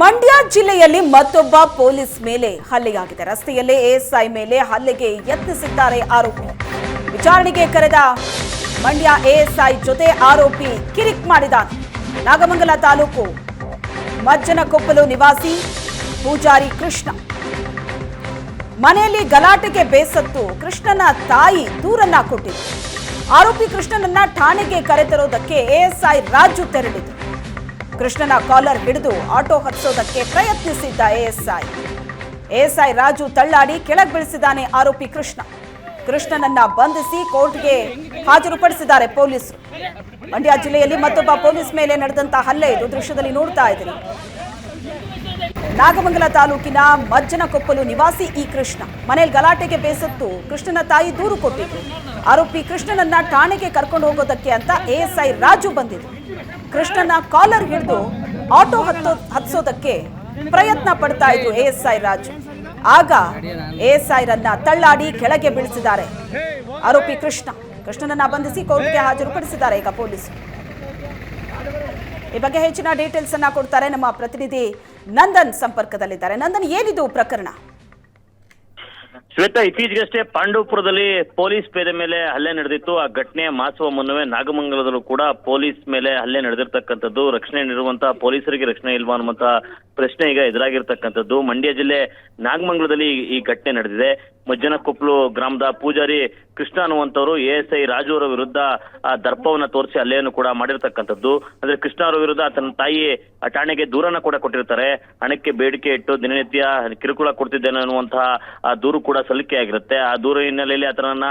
ಮಂಡ್ಯ ಜಿಲ್ಲೆಯಲ್ಲಿ ಮತ್ತೊಬ್ಬ ಪೊಲೀಸ್ ಮೇಲೆ ಹಲ್ಲೆಯಾಗಿದೆ. ರಸ್ತೆಯಲ್ಲೇ ಎಎಸ್ಐ ಮೇಲೆ ಹಲ್ಲೆಗೆ ಯತ್ನಿಸಿದ್ದಾರೆ ಆರೋಪಿ. ವಿಚಾರಣೆಗೆ ಕರೆದ ಮಂಡ್ಯ ಎಎಸ್ಐ ಜೊತೆ ಆರೋಪಿ ಕಿರಿಕ್ ಮಾಡಿದ ನಾಗಮಂಗಲ ತಾಲೂಕು ಮಜ್ಜನಕೊಪ್ಪಲು ನಿವಾಸಿ ಪೂಜಾರಿ ಕೃಷ್ಣ. ಮನೆಯಲ್ಲಿ ಗಲಾಟೆಗೆ ಬೇಸತ್ತು ಕೃಷ್ಣನ ತಾಯಿ ದೂರನ್ನ ಕೊಟ್ಟಿದ್ರು ಆರೋಪಿ ಕೃಷ್ಣನನ್ನ ಠಾಣೆಗೆ ಕರೆತರೋದಕ್ಕೆ ಎಎಸ್ಐ ರಾಜು ತೆರಳಿದ್ರು ಕೃಷ್ಣನ ಕಾಲರ್ ಹಿಡಿದು ಆಟೋ ಹತ್ಸೋದಕ್ಕೆ ಪ್ರಯತ್ನಿಸಿದ್ದ ಎಎಸ್ಐ. ಎಎಸ್ಐ ರಾಜು ತಳ್ಳಾಡಿ ಕೆಳಗೆ ಬೀಳಿಸಿದ್ದಾನೆ ಆರೋಪಿ ಕೃಷ್ಣ. ಕೃಷ್ಣನನ್ನ ಬಂಧಿಸಿ ಕೋರ್ಟ್ಗೆ ಹಾಜರುಪಡಿಸಿದ್ದಾರೆ ಪೊಲೀಸರು. ಮಂಡ್ಯ ಜಿಲ್ಲೆಯಲ್ಲಿ ಮತ್ತೊಬ್ಬ ಪೊಲೀಸ್ ಮೇಲೆ ನಡೆದಂತಹ ಹಲ್ಲೆ ಇದು ದೃಶ್ಯದಲ್ಲಿ ನೋಡ್ತಾ ಇದ್ದೀರಿ. ನಾಗಮಂಗಲ ತಾಲೂಕಿನ ಮಜ್ಜನಕೊಪ್ಪಲು ನಿವಾಸಿ ಈ ಕೃಷ್ಣ. ಮನೆಯಲ್ಲಿ ಗಲಾಟೆಗೆ ಬೇಸತ್ತು ಕೃಷ್ಣನ ತಾಯಿ ದೂರು ಕೊಟ್ಟಿದ್ರು. ಆರೋಪಿ ಕೃಷ್ಣನನ್ನ ಠಾಣೆಗೆ ಕರ್ಕೊಂಡು ಹೋಗೋದಕ್ಕೆ ಅಂತ ಎಎಸ್ಐ ರಾಜು ಬಂದಿದ್ರು. ಕೃಷ್ಣನ ಕಾಲರ್ ಹಿಡಿದು ಆಟೋ ಹತ್ತೋ, ಹತ್ಸೋದಕ್ಕೆ ಪ್ರಯತ್ನ ಪಡ್ತಾ ಇದ್ರು ಎಎಸ್ಐ ರಾಜು. ಆಗ ಎಎಸ್ಐ ರನ್ನ ತಳ್ಳಾಡಿ ಕೆಳಗೆ ಬೀಳಿಸಿದ್ದಾರೆ. ಆರೋಪಿ ಕೃಷ್ಣ. ಕೃಷ್ಣನನ್ನ ಬಂಧಿಸಿ ಕೋರ್ಟ್ಗೆ ಹಾಜರುಪಡಿಸಿದ್ದಾರೆ ಈಗ ಪೊಲೀಸರು. ಈ ಬಗ್ಗೆ ಹೆಚ್ಚಿನ ಡೀಟೇಲ್ಸ್ ಅನ್ನ ಕೊಡ್ತಾರೆ ನಮ್ಮ ಪ್ರತಿನಿಧಿ ನಂದನ್ ಸಂಪರ್ಕದಲ್ಲಿದ್ದಾರೆ. ನಂದನ್ ಏನಿದು ಪ್ರಕರಣ? ಶ್ವೇತಾ, ಇತ್ತೀಚೆಗಷ್ಟೇ ಪಾಂಡವಪುರದಲ್ಲಿ ಪೊಲೀಸ್ ಪೇದೆ ಮೇಲೆ ಹಲ್ಲೆ ನಡೆದಿತ್ತು. ಆ ಘಟನೆ ಮಾಸುವ ಮುನ್ನವೇ ನಾಗಮಂಗಲದಲ್ಲೂ ಕೂಡ ಪೊಲೀಸ್ ಮೇಲೆ ಹಲ್ಲೆ ನಡೆದಿರ್ತಕ್ಕಂಥದ್ದು. ರಕ್ಷಣೆ ನೀಡುವಂತಹ ಪೊಲೀಸರಿಗೆ ರಕ್ಷಣೆ ಇಲ್ವಾ ಅನ್ನುವಂತ ಪ್ರಶ್ನೆ ಈಗ ಎದುರಾಗಿರ್ತಕ್ಕಂಥದ್ದು. ಮಂಡ್ಯ ಜಿಲ್ಲೆ ನಾಗಮಂಗಲದಲ್ಲಿ ಈ- ಘಟನೆ ನಡೆದಿದೆ. ಮಜ್ಜನಕೊಪ್ಪಲು ಗ್ರಾಮದ ಪೂಜಾರಿ ಕೃಷ್ಣ ಅನ್ನುವಂಥವರು ಎಎಸ್ಐ ರಾಜು ಅವರ ವಿರುದ್ಧ, ಆ, ದರ್ಪವನ್ನ ತೋರಿಸಿ ಹಲ್ಲೆಯನ್ನು ಕೂಡ ಮಾಡಿರ್ತಕ್ಕಂಥದ್ದು. ಅಂದ್ರೆ ಕೃಷ್ಣ ಅವರ ವಿರುದ್ಧ ತನ್ನ ತಾಯಿ ಠಾಣೆಗೆ ದೂರನ್ನ ಕೂಡ ಕೊಟ್ಟಿರ್ತಾರೆ. ಹಣಕ್ಕೆ ಬೇಡಿಕೆ ಇಟ್ಟು ದಿನನಿತ್ಯ ಕಿರುಕುಳ ಕೊಡ್ತಿದ್ದೇನೆ ಅನ್ನುವಂತಹ ದೂರು ಕೂಡ ಸಲ್ಲಿಕೆ ಆಗಿರುತ್ತೆ. ಆ ದೂರ ಹಿನ್ನೆಲೆಯಲ್ಲಿ ಆತನನ್ನ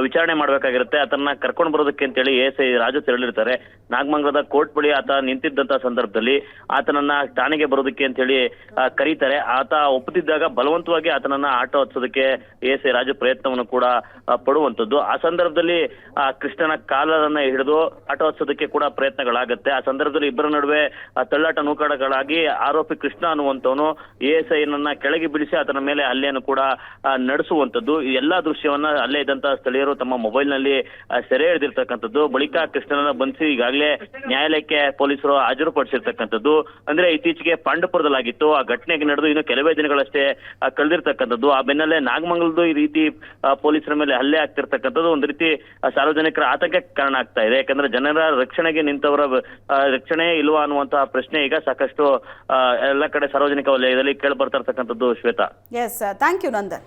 ವಿಚಾರಣೆ ಮಾಡಬೇಕಾಗಿರುತ್ತೆ. ಆತನ ಕರ್ಕೊಂಡು ಬರೋದಕ್ಕೆ ಅಂತೇಳಿ ಎಸ್ ಐ ರಾಜು ತೆರಳಿರ್ತಾರೆ. ನಾಗಮಂಗಲದ ಕೋರ್ಟ್ ಬಳಿ ಆತ ನಿಂತಿದ್ದಂತ ಸಂದರ್ಭದಲ್ಲಿ ಆತನನ್ನ ಠಾಣೆಗೆ ಬರೋದಕ್ಕೆ ಅಂತ ಹೇಳಿ ಕರೀತಾರೆ. ಆತ ಒಪ್ಪುತ್ತಿದ್ದಾಗ ಬಲವಂತವಾಗಿ ಆತನನ್ನ ಆಟೋ ಹಚ್ಚೋದಕ್ಕೆ ಎಸ್ ಐ ರಾಜು ಪ್ರಯತ್ನವನ್ನು ಕೂಡ ಪಡುವಂತದ್ದು ಆ ಸಂದರ್ಭದಲ್ಲಿ, ಆ, ಕೃಷ್ಣನ ಕಾಲನ್ನ ಹಿಡಿದು ಆಟೋ ಹಚ್ಚೋದಕ್ಕೆ ಕೂಡ ಪ್ರಯತ್ನಗಳಾಗುತ್ತೆ. ಆ ಸಂದರ್ಭದಲ್ಲಿ ಇಬ್ಬರ ನಡುವೆ ತಳ್ಳಾಟ ನೂಕಾಟಗಳಾಗಿ ಆರೋಪಿ ಕೃಷ್ಣ ಅನ್ನುವಂಥವನು ಎಸ್ ಐನನ್ನ ಕೆಳಗೆ ಬಿಡಿಸಿ ಆತನ ಮೇಲೆ ಹಲ್ಲೆಯನ್ನು ಕೂಡ ನಡೆಸುವಂತದ್ದು ಎಲ್ಲಾ ದೃಶ್ಯವನ್ನ ಅಲ್ಲೇ ಇದ್ದಂತ ಸ್ಥಳೀಯರು ತಮ್ಮ ಮೊಬೈಲ್ನಲ್ಲಿ ಸೆರೆ ಹಿಡಿದಿರ್ತಕ್ಕಂಥದ್ದು. ಬಳಿಕ ಕೃಷ್ಣನನ್ನ ಬಂಧಿಸಿ ಈಗಾಗಲೇ ನ್ಯಾಯಾಲಯಕ್ಕೆ ಪೊಲೀಸರು ಹಾಜರುಪಡಿಸಿರ್ತಕ್ಕಂಥದ್ದು. ಅಂದ್ರೆ ಇತ್ತೀಚೆಗೆ ಪಾಂಡಪುರದಲ್ಲಾಗಿತ್ತು ಆ ಘಟನೆಗೆ ನಡೆದು ಇನ್ನು ಕೆಲವೇ ದಿನಗಳಷ್ಟೇ ಕಳೆದಿರ್ತಕ್ಕಂಥದ್ದು. ಆ ಬೆನ್ನಲ್ಲೇ ನಾಗಮಂಗಲದ್ದು ಈ ರೀತಿ ಪೊಲೀಸರ ಮೇಲೆ ಹಲ್ಲೆ ಆಗ್ತಿರ್ತಕ್ಕಂಥದ್ದು. ಒಂದು ರೀತಿ ಸಾರ್ವಜನಿಕರ ಆತಂಕಕ್ಕೆ ಕಾರಣ ಆಗ್ತಾ ಇದೆ. ಯಾಕಂದ್ರೆ ಜನರ ರಕ್ಷಣೆಗೆ ನಿಂತವರ ರಕ್ಷಣೆ ಇಲ್ವಾ ಅನ್ನುವಂತಹ ಪ್ರಶ್ನೆ ಈಗ ಸಾಕಷ್ಟು ಎಲ್ಲ ಕಡೆ ಸಾರ್ವಜನಿಕ ವಲಯದಲ್ಲಿ ಕೇಳಿ ಬರ್ತಾ ಇರ್ತಕ್ಕಂಥದ್ದು Shweta. Yes thank you Nandan